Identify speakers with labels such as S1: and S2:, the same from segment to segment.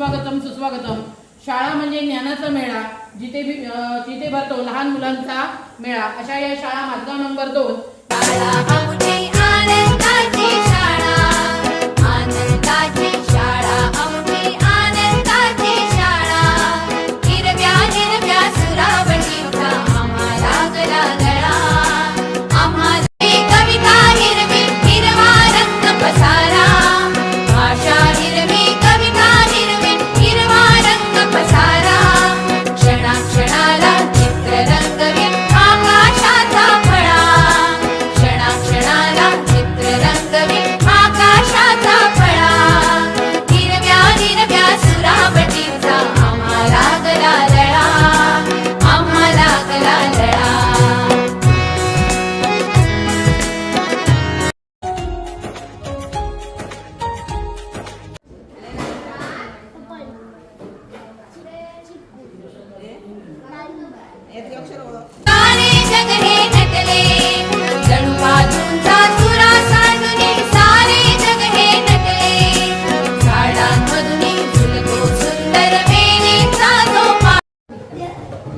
S1: सुस्वागतम सुस्वागतम. शाळा म्हणजे ज्ञानाचा मेळा जिथे भी- जिथे भरतो लहान मुलांचा मेळा. अशा या शाळा माझगाव नंबर दोन.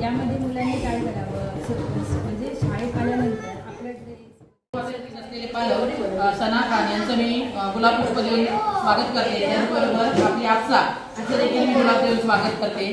S2: यामध्ये मुलांनी काय करावं?
S1: असलेले पालक सना खान यांचं मी अ, गुलाब पुष्प देऊन स्वागत करते. त्याचबरोबर आपली आपसा यांचं देखील मी गुलाब देऊन स्वागत करते.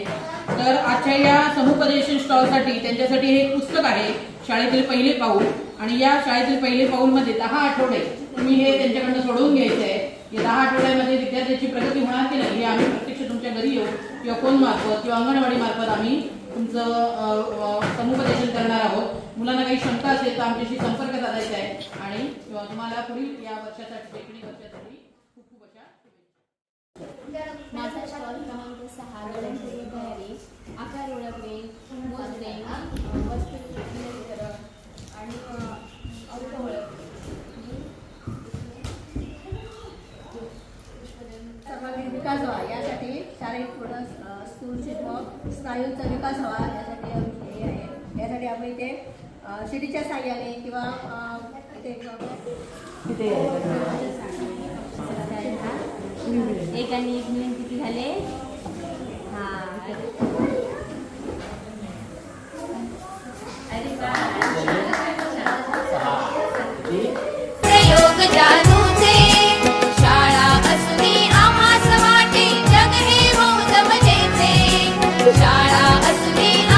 S1: तर आजच्या या समुपदेशन स्टॉलसाठी त्यांच्यासाठी हे पुस्तक आहे शाळेतील पहिले पाऊल. आणि या शाळेतील पहिले पाऊलमध्ये दहा आठवडे तुम्ही हे त्यांच्याकडनं सोडवून घ्यायचं आहे या दहा आठवड्यामध्ये विद्यार्थ्याची प्रगती होणार की नाही हे आम्ही प्रत्यक्ष तुमच्या घरी येऊ. किंवा फोनमार्फत किंवा अंगणवाडी मार्फत आम्ही तुमचं समुपदेशन करणार आहोत. मुलांना काही शंका असेल तर आमच्याशी संपर्क साधायचा आहे. आणि तुम्हाला पुढील या वर्षासाठी शैक्षणिक वर्षासाठी खूप खूप अशा
S3: माझा स्टॉल क्रमांक सहा तयारी आकार ओळखणे मोजणे वस्तू आणि अर्थ ओळखणे.
S2: सहभागी विकास व्हा यासाठी शारीरिक थोडं अ, स्थूलचित व स्नायूंचा विकास व्हावा यासाठी हे आहे. यासाठी आपण इथे शिडीच्या साह्याने किंवा
S3: एक आणि एक मिळून किती झाले? हा
S4: You.